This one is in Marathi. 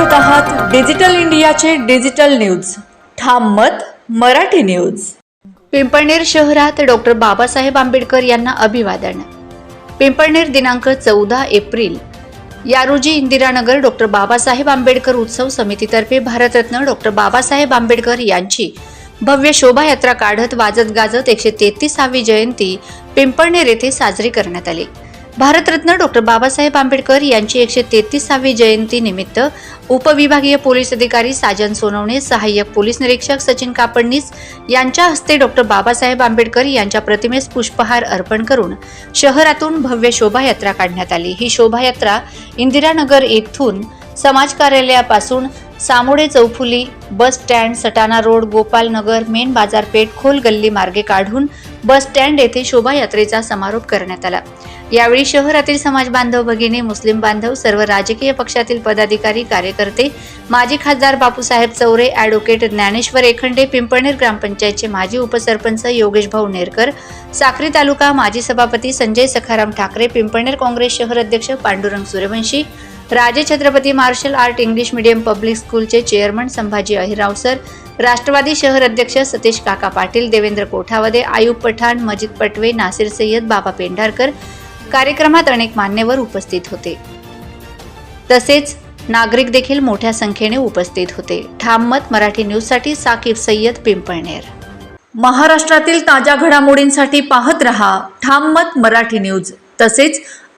मत डिजिटल इंडियाचे डिजिटल न्यूज. ठाम मत मराठी न्यूज. पिंपळनेर शहरात डॉक्टर बाबासाहेब आंबेडकर यांना अभिवादन. पिंपळनेर दिनांक चौदा एप्रिल. या रोजी इंदिरानगर डॉक्टर बाबासाहेब आंबेडकर उत्सव समितीतर्फे भारतरत्न डॉक्टर बाबासाहेब आंबेडकर यांची भव्य शोभायात्रा काढत वाजत गाजत एकशे तेहतीसावी जयंती पिंपळनेर येथे साजरी करण्यात आली. भारतरत्न डॉक्टर बाबासाहेब आंबेडकर यांची एकशे तेहतीसावी जयंती निमित्त उपविभागीय पोलीस अधिकारी साजन सोनवणे सहाय्यक पोलीस निरीक्षक सचिन कापडनीस यांच्या हस्ते डॉक्टर बाबासाहेब आंबेडकर यांच्या प्रतिमेस पुष्पहार अर्पण करून शहरातून भव्य शोभायात्रा काढण्यात आली. ही शोभायात्रा इंदिरानगर येथून समाज कार्यालयापासून Samode चौफुली bus stand Satana road Gopalnagar main बाजारपेठ खोल गल्ली मार्गे काढून बस स्टँड येथे शोभायात्रेचा समारोप करण्यात आला. यावेळी शहरातील समाज बांधव भगिनी मुस्लिम बांधव सर्व राजकीय पक्षातील पदाधिकारी कार्यकर्ते माजी खासदार बापूसाहेब चौरे ॲडव्होकेट ज्ञानेश्वर एखंडे पिंपळनेर ग्रामपंचायतचे माजी उपसरपंच योगेश भाऊ नेरकर साक्री तालुका माजी सभापती संजय सखाराम ठाकरे पिंपळनेर काँग्रेस शहर अध्यक्ष Pandurang Suryavanshi Raje Chhatrapati martial art English medium public स्कूलचे चेअरमन संभाजी अहिरावसर राष्ट्रवादी शहर अध्यक्ष सतीश काका पाटील देवेंद्र कोठावदे आयुब पठाण मजिद पटवे नासिर सय्यद बाबा पेंढारकर कार्यक्रमात अनेक मान्यवर उपस्थित होते. तसेच नागरिक देखील मोठ्या संख्येने उपस्थित होते. ठाम मत मराठी न्यूजसाठी साकीब सय्यद पिंपळनेर. महाराष्ट्रातील ताज्या घडामोडींसाठी पाहत रहा ठाम मत मराठी न्यूज. तसेच